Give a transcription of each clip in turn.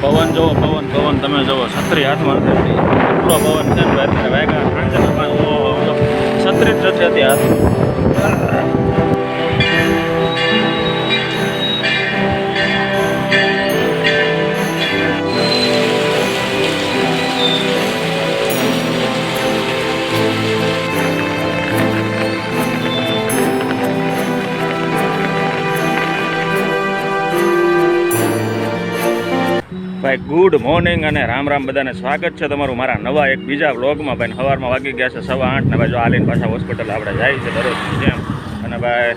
પવન જુઓ, પવન પવન, તમે જુઓ, છત્રી હાથમાં એટલો પવન છે ને અત્યારે પાંચ છત્રી જ નથી હતી હાથમાં. ભાઈ ગુડ મોર્નિંગ અને રામ રામ બધાને સ્વાગત છે તમારું મારા નવા એક બીજા વ્લોગમાં. ભાઈ સવારમાં વાગી ગયા છે સવા આઠ ને ભાઈ, જો આલીને પાછા હોસ્પિટલ આપણે જાય છે દરરોજ જેમ. અને ભાઈ,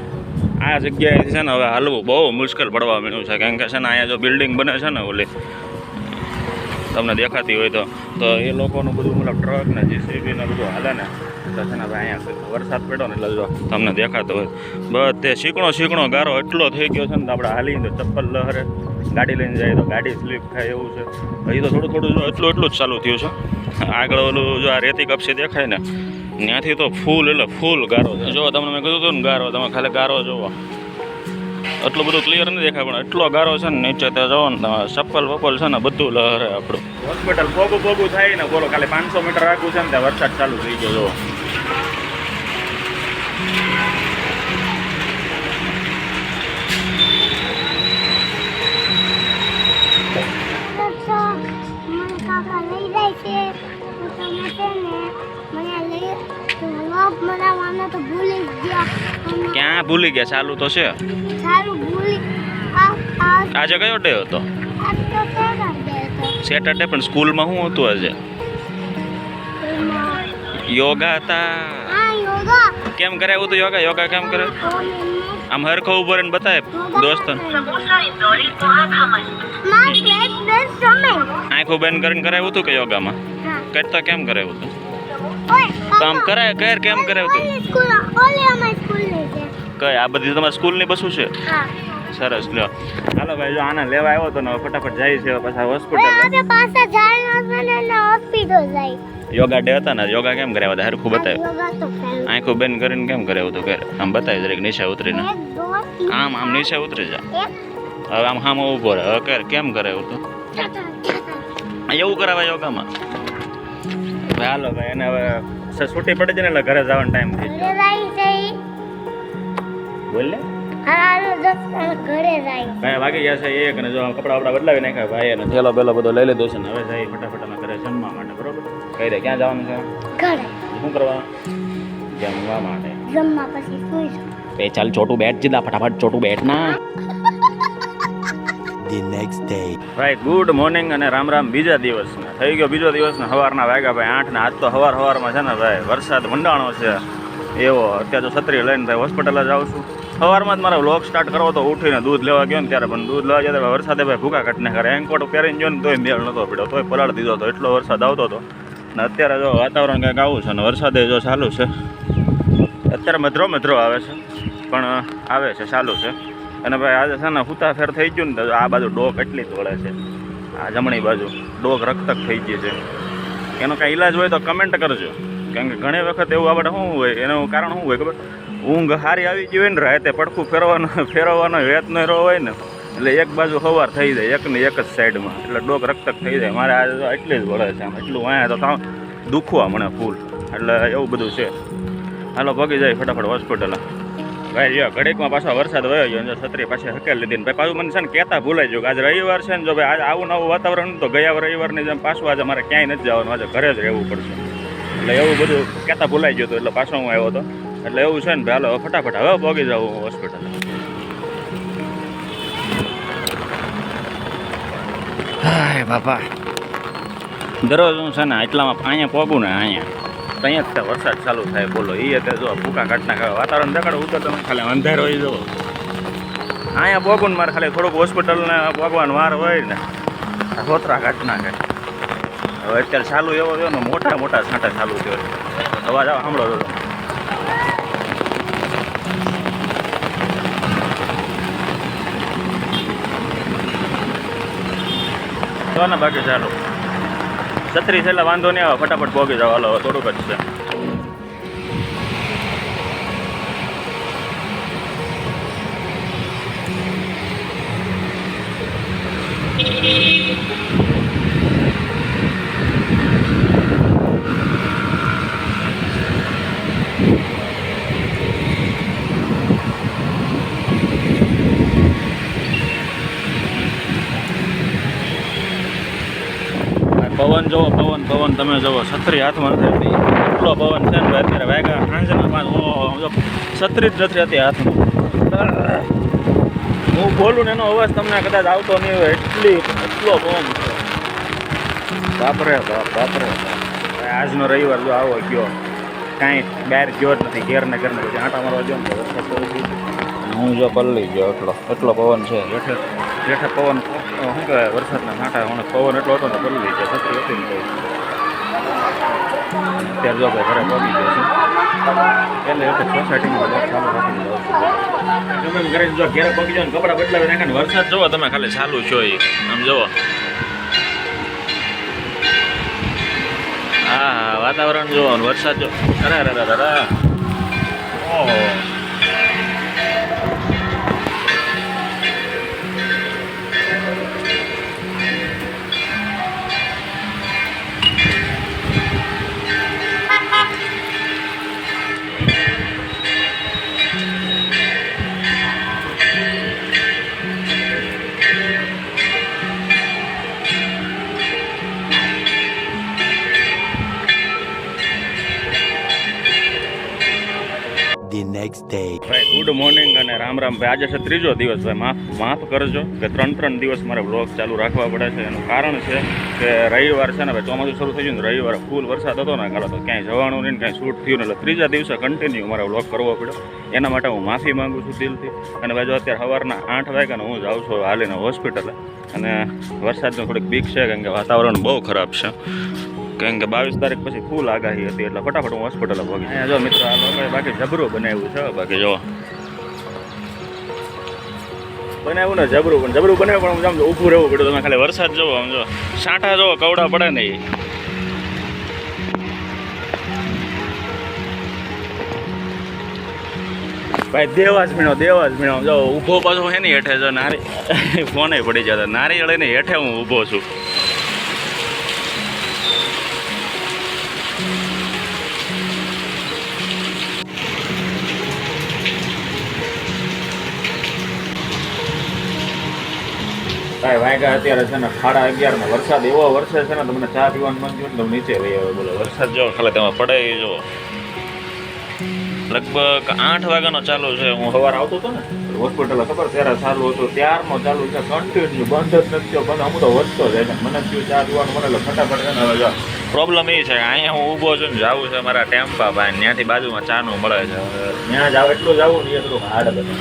આ જગ્યાએ છે ને હવે હાલવું બહુ મુશ્કેલ પડવા મળ્યું છે. કેમ કે છે ને અહીંયા જો બિલ્ડિંગ બને છે ને ઓલી, તમને દેખાતી હોય તો તો એ લોકોનું બધું મતલબ ટ્રક ને જીસીબી ને બધું હાલે ને ભાઈ અહીંયા વરસાદ પડ્યો ને એટલે જો તમને દેખાતો હોય. બધે શીકણો શીકણો ગારો એટલો થઈ ગયો છે ને તો આપણે હાલી ચપ્પલ લહરે. ગાડી લઈને જાય તો ગાડી સ્લીપ થાય એવું છે. હજી તો થોડું થોડું એટલું એટલું જ ચાલુ થયું છે. આગળ ઓલું જો આ રેતી કપસી દેખાય ને, ત્યાંથી તો ફૂલ એટલે ફૂલ ગારો જો તમને મેં કીધું હતું ને ગારો, તમે ખાલી ગારો જોવો. એટલું બધું ક્લિયર નથી દેખાય, પણ એટલો ગારો છે ને, નીચે ત્યાં જવો ને ચપ્પલ બપ્પલ છે ને, બધું લહેરે આપણું. હોસ્પિટલ પોગું પોગું થાય ને, બોલો, ખાલી પાંચસો મીટર રાખવું છે ને, ત્યાં વરસાદ ચાલુ થઈ ગયો જો ક્યાં ભૂલી ગયા? ચાલુ તો છે. સારું ભૂલી આ આ આજે કયો ડે હતો? આ તો કેવા દે તો સેટરડે પણ સ્કૂલમાં શું હતું આજે? એમાં યોગા હતા. આ યોગા. કેમ કરાવ્યું હતું યોગા? યોગા કેમ કરે આમ હરખો ઊભો રહીને બતાય દોસ્તન. માં પ્લેટ બેસ તમે આંખો બંધ કરીને કરાવ્યું હતું કે યોગામાં? હા કરતા કેમ કરાવ્યું હતું કામ તો આમ કરાય કર કેમ તું? છે. કઈ આ બધી તમારી સ્કૂલની બસું છે? હા. સરસ લ્યો. હાલો ભાઈ જો આને લેવા આવ્યો તો ને ફટાફટ જાય છે પાછા હોસ્પિટલ પાસે જાય ને ને હોસ્પિટલ જાય. યોગા ડે હતા ને યોગા કેમ કરાવ્યા હતા? હરખું બતાવ્યું. તો આંખો બેન કરીને કેમ કરાવ્યું હતું કે આમ બતાવી દરેક નીચે ઉતરીને. આમ આમ નીચે ઉતરી જા. હવે આમ હામ ઊભો રહે. કર કેમ કરાવ્યું હતું એવું કરાવે યોગામાં? હાલો ભાઈ એને હવે છૂટી પડી જાય ને એટલે ઘરે જવાનો ટાઈમ થઈ ગયો. બોલ ને. ભાઈ વાગી ગયા છે એક અને જો કપડા વપડા બદલાવી નાખ્યા ભાઈ અને થેલો બેલો બધો લઈ લીધો છે ને હવે જાય ફટાફટ અમે ઘરે જમવા માટે બરોબર? કઈ દે ક્યાં જવાનું છે? ઘરે. શું કરવા? જમવા માટે. જમવા પછી સુઈ જાઉં. ચાલ છોટું બેટ જીલા ફટાફટ ચોટું બેટ ના. The next day. ભાઈ ગુડ મોર્નિંગ અને રામ રામ બીજા દિવસના થઈ ગયો બીજો દિવસ ને સવારના વાગ્યા ભાઈ આઠ ને આજ તો સવાર સવારમાં છે ને ભાઈ વરસાદ મંડાણો છે. એવો, અત્યારે તો છત્રી લઈને ભાઈ હોસ્પિટલ જ આવું છું. સવારમાં જ મારે વ્લોગ સ્ટાર્ટ કરવો તો ઉઠીને દૂધ લેવા ગયો ને ત્યારે પણ દૂધ લેવા જતા વરસાદે ભાઈ ભૂકા કાઢને કરે રેનકોટ પહેરીને ગયો ને તોય મેળ નતો પડ્યો, તોય પલાળ દીધો હતો એટલો વરસાદ આવતો હતો. ને અત્યારે જો વાતાવરણ કંઈક આવું છે ને વરસાદે જો ચાલુ છે. અત્યારે મધરો મધરો આવે છે, પણ આવે છે, ચાલુ છે. અને ભાઈ આજે છે ને હુતા ફેર થઈ ગયું ને તો આ બાજુ ડોક એટલી જ છે. આ જમણી બાજુ. ડોક રક્તક થઈ ગઈ છે. એનો કાંઈ ઈલાજ હોય તો કમેન્ટ કરજો. કારણ કે ઘણી વખત એવું આપણે શું હોય, એનું કારણ શું હોય ખબર? ઊંઘ સારી આવી ગઈ હોય ને, રાતે પડખું ફેરવાનો ફેરવવાનો વેત ન રહ્યો હોય ને, એટલે એક બાજુ સવાર થઈ જાય એકને એક જ સાઈડમાં. એટલે ડોક રક્તક થઈ જાય. મારે તો એટલી જ વળે છે આમ. એટલું અહીંયા તો તાવ દુખવા મને ફૂલ. એટલે એવું બધું છે. હાલો, ભગી જાય ફટાફટ હોસ્પિટલ. ભાઈ જો ઘડીકમાં પાછો વરસાદ વયો ગયો જો છત્રી પાછી હકેલ લીધી ને ભાઈ પાછું મને છે ને કહેતા ભૂલાઈ ગયું આજે રવિવાર છે ને જો ભાઈ આજે આવું નવું વાતાવરણ તો ગયા રવિવારની જેમ પાછું આજે મારે ક્યાંય નથી જવાનું આજે ઘરે જ રહેવું પડશે. એટલે એવું બધું કહેતા ભૂલાઈ ગયું હતું એટલે પાછો હું આવ્યો હતો. એટલે એવું છે ને ભાઈ હાલો ફટાફટ હવે પગી જાઉં હોસ્પિટલ હાય બાપા. દરરોજ હું છે ને એટલામાં અહીંયા પોગું ને અહીંયા. અહીંયા જ તે વરસાદ ચાલુ થાય, બોલો. એ અત્યારે જો ભૂકા ખાવા વાતાવરણ દેખાડો ઉતર તમે ખાલી અંધારો હોય જો. અહીંયા પોગું મારે ખાલી થોડુંક હોસ્પિટલને પોગવાનું વાર હોય ને. હોતરા સોતરા કાઢ હવે અત્યારે ચાલુ એવો થયો ને, મોટા મોટા છાંટા ચાલુ થયો અવાજ આવો, સાંભળો તો. ને બાકી ચાલો. છત્રી છે એટલે વાંધો નહીં આવે ફટાફટ પોગી જાવ હાલો હવે થોડુંક જ છે પવન જવો પવન પવન તમે જવો છત્રી હાથમાં નથી હતી એટલો પવન છે ને ભાઈ અત્યારે વાગ્યા સાંજના પાંચ ઓહો, છત્રી જ નથી હતી હાથમાં. હું બોલું ને એનો અવાજ તમને કદાચ આવતો નહીં હોય એટલી એટલો પવન છે. બાપરે બાપ બાપરે આજનો રવિવાર જો આવો ગયો. કાંઈ બહાર ગયો જ નથી ઘેર ને ઘેર ને આંટા મારવા ગયો ને હું જો પલ્લી ગયો એટલો એટલો પવન છે. જેઠે જેઠે પવન શું કહેવાય, વરસાદના માટા મને પવન એટલો હતો ને પલ્લી ગયો છત્રી હતી ને તો અત્યારે જો ભાઈ ઘરે પહોંચી ગયો છું. એટલે એટલે સોસાયટીમાં ચાલુ રાખીને છું. તમે ઘરે જો ઘેરે પગી જાઓ કપડાં બદલાવી નાખે વરસાદ જોવો તમે ખાલી ચાલુ છો એ આમ જોવો. હા હા, વાતાવરણ જોવો વરસાદ જો અરે અરે અરે. ઓહો. The ડે ભાઈ ગુડ મોર્નિંગ અને રામ રામ. ભાઈ, આજે છે ત્રીજો દિવસ, ભાઈ, માફ માફ કરજો કે ત્રણ ત્રણ દિવસ મારે બ્લોગ ચાલુ રાખવા પડે છે. એનું કારણ છે કે રવિવાર છે ને, ભાઈ, ચોમાસું શરૂ થઈ ગયું ને, રવિવારે ફૂલ વરસાદ હતો ને, કાલે તો ક્યાંય જવાનું નહીં ક્યાંય શૂટ થયું ને, એટલે ત્રીજા દિવસે કન્ટિન્યુ મારે બ્લોગ કરવો પડ્યો. એના માટે હું માફી માંગુ છું દિલથી. અને ભાઈ, જો અત્યારે સવારના આઠ વાગ્યા ને હું જાઉં છું હાલીને હોસ્પિટલે. અને વરસાદનું થોડીક બીક છે, કારણ કે વાતાવરણ બહુ ખરાબ છે. કારણ કે બાવીસ તારીખ પછી ફૂલ આગાહી હતી, એટલે ફટાફટ હું હોસ્પિટલ પહોંચી જો મિત્રો, આ લોકોએ બાકી જબરું બનાવ્યું છે બાકી જો. બનાવ્યું ને જબરું, પણ જબરું બનાવ્યું પણ હું સમજો ઊભું રહેવું પડ્યું. તમે ખાલી વરસાદ જોવો સમજો સાંઠા જોવો કવડા પડે નહીં. ભાઈ દેવા જ મીણો દેવા જ મીણો. જો, ઊભો પાછો હે ને હેઠે જો, નારી ફોને પડી જતો. નારિયેળ ને હેઠે હું ઊભો છું. વાગ્યા અત્યારે છે ને સાડા અગિયાર ને વરસાદ એવો વરસે છે ને તમને ચા પીવાનું મન થયું ને તમે નીચે વહી આવે બોલો. વરસાદ જો ખાલી તમે પડે એ જો લગભગ આઠ વાગ્યાનો ચાલુ છે હું. સવારે આવતો હતો ને હોસ્પિટલ ખબર ત્યારે ચાલુ હતું. ત્યારનો ચાલુ છે કન્ટિન્યુ બંધ જ નથી થયો. બંધ અમુક તો વધતો જાય છે. મને થયું ચા પીવાનું મને ફટાફટ છે ને હવે પ્રોબ્લેમ એ છે અહીંયા હું ઊભો છું ને જાવું છે મારા ટેમ્પા ભાઈ ત્યાંથી બાજુમાં ચાનું મળે છે. ત્યાં જાવ એટલું જવું ને એટલું હાર્ડ બધું.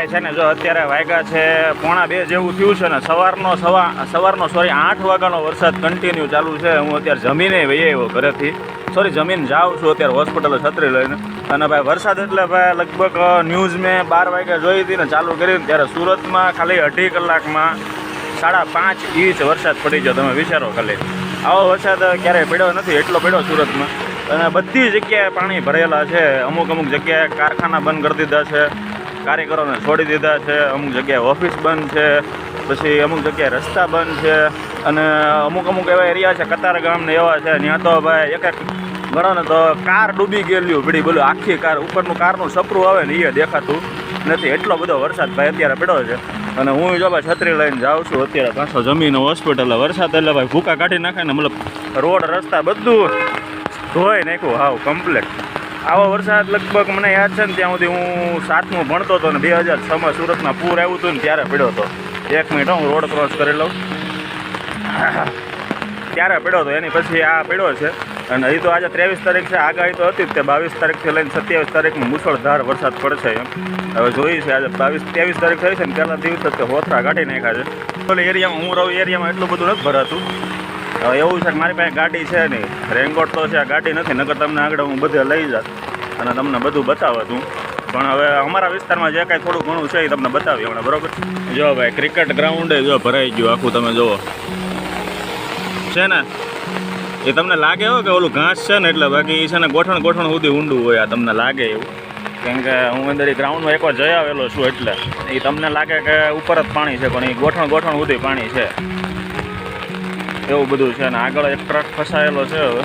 ભાઈ છે ને, જો અત્યારે વાગ્યા છે પોણા બે જેવું થયું છે ને, સવારનો સવા, સવારનો સોરી આઠ વાગ્યાનો વરસાદ કન્ટિન્યુ ચાલુ છે. હું અત્યારે જમીને વહી આવ્યો ઘરેથી. સોરી જમીન જાઉં છું અત્યારે હોસ્પિટલે છત્રી લઈને. અને ભાઈ, વરસાદ એટલે ભાઈ, લગભગ ન્યૂઝ મેં બાર વાગ્યા જોઈ હતી ને, ચાલુ કરીને ત્યારે સુરતમાં ખાલી અઢી કલાકમાં સાડા પાંચ ઇંચ વરસાદ પડી ગયો. તમે વિચારો ખાલી. આવો વરસાદ ક્યારેય પડ્યો નથી, એટલો પડ્યો સુરતમાં. અને બધી જગ્યાએ પાણી ભરેલા છે. અમુક અમુક જગ્યાએ કારખાના બંધ કરી દીધા છે. કારીગરોને છોડી દીધા છે, અમુક જગ્યાએ ઓફિસ બંધ છે, પછી અમુક જગ્યાએ રસ્તા બંધ છે, અને અમુક અમુક એવા એરિયા છે, કતાર ગામને એવા છે, ત્યાં તો ભાઈ એક એક ગણો ને તો કાર ડૂબી ગયેલી પડી, બોલો, આખી કાર, ઉપરનું કારનું સપરું આવે ને એ દેખાતું નથી. એટલો બધો વરસાદ ભાઈ અત્યારે પડ્યો છે. અને હું જો ભાઈ છત્રી લઈને જાઉં છું, અત્યારે પાછો જમીન હોસ્પિટલ, વરસાદ એટલે ભાઈ ભૂકા કાઢી નાખે ને, મતલબ રોડ, રસ્તા બધું ધોઈ નાખ્યું, હાવ કમ્પ્લેટ આવો વરસાદ લગભગ મને યાદ છે ને ત્યાં સુધી હું સાતમું ભણતો હતો ને બે હજાર છમાં સુરતમાં પૂર આવ્યું હતું ને ત્યારે પડ્યો હતો. એક મિનિટ હું રોડ ક્રોસ કરી લઉં. ત્યારે પડ્યો હતો, એની પછી આ પડ્યો છે. અને હજી તો આજે ત્રેવીસ તારીખ છે, આગાહી તો હતી તે બાવીસ તારીખથી લઈને સત્યાવીસ તારીખમાં મુસળધાર વરસાદ પડશે એમ. હવે જોઈએ છે, આજે બાવીસ, ત્રેવીસ તારીખ થઈ છે ને પહેલાં દિવસ જ હોથરા કાઢી નાખ્યા છે. એરિયામાં હું રહું એરિયામાં એટલું બધું નથી ભરાતું. હવે એવું છે કે મારી પાસે ગાડી છે નહીં. રેનકોટ તો છે, આ ગાડી નથી. નકર તમને આગળ હું બધે લઈ જાત અને તમને બધું બતાવત તું પણ હવે અમારા વિસ્તારમાં જે કાંઈ થોડું ઘણું છે એ તમને બતાવી હમણાં, બરોબર? જો ભાઈ ક્રિકેટ ગ્રાઉન્ડે જો ભરાઈ ગયું આખું તમે જુઓ. છે ને? એ તમને લાગે હોય કે ઓલું ઘાસ છે ને એટલે બાકી એ છે ને ગોઠણ ગોઠણ સુધી ઊંડું હોય, આ તમને લાગે એવું. કેમ કે હું અંદર એ ગ્રાઉન્ડમાં એકવાર જઈ આવેલો છું એટલે. એ તમને લાગે કે ઉપર જ પાણી છે, પણ એ ગોઠણ ગોઠણ સુધી પાણી છે. એવું બધું છે ને આગળ એક ટ્રક ફસાયેલો છે હવે.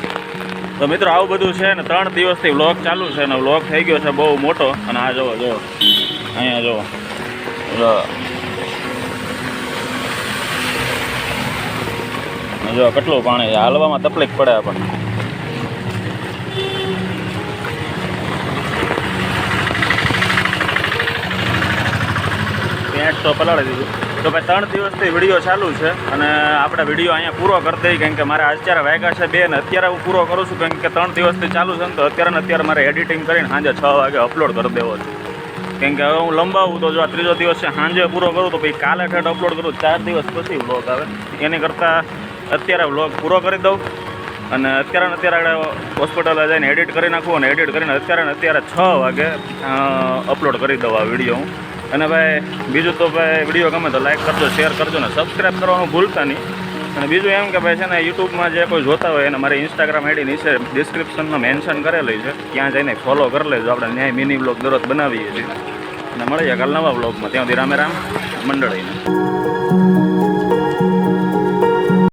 તો મિત્રો આવું બધું છે ને ત્રણ દિવસથી વ્લોગ ચાલુ છે અને વ્લોગ થઈ ગયો છે બહુ મોટો. અને આ જુઓ જુઓ અહીંયા જુઓ જો. કેટલું પાણી હાલવામાં તકલીફ પડે આપણને. પેન્ટ તો પલાળી દીધું. તો ભાઈ ત્રણ દિવસથી વીડિયો ચાલુ છે અને આપણે વીડિયો અહીંયા પૂરો કરી દઈએ કેમ કે મારે અત્યારે વાગ્યા છે બે ને અત્યારે હું પૂરો કરું છું કેમ કે ત્રણ દિવસથી ચાલુ છે ને તો અત્યારે અત્યારે મારે એડિટિંગ કરીને સાંજે છ વાગે અપલોડ કરી દેવો છે. કેમ કે હવે હું લંબાવું તો જો આ ત્રીજો દિવસ છે સાંજે પૂરો કરું તો પછી કાલે ઠેઠ અપલોડ કરું, ચાર દિવસ પછી વ્લોગ આવે. એની કરતાં અત્યારે વ્લોગ પૂરો કરી દઉં. અને અત્યારે ને અત્યારે હોસ્પિટલે જઈને એડિટ કરી નાખું અને એડિટ કરીને અત્યારે ને અત્યારે છ વાગે અપલોડ કરી દઉં આ વીડિયો હું. અને ભાઈ, બીજું તો ભાઈ વીડિયો ગમે તો લાઈક કરજો શેર કરજો ને સબસ્ક્રાઈબ કરવાનું ભૂલતા નહીં. અને બીજું એમ કે ભાઈ છે ને યુટ્યુબમાં જે કોઈ જોતા હોય, એને મારી ઇન્સ્ટાગ્રામ આઈડી નીચે ડિસ્ક્રિપ્શનમાં મેન્શન કરેલી છે. ત્યાં જઈને ફોલો કરી લેજો. આપણે ન્યાય મિની બ્લોગ દરરોજ બનાવીએ છીએ. અને મળીએ કાલ નવા બ્લોગમાં ત્યાંથી રામે રામ, મંડળીને.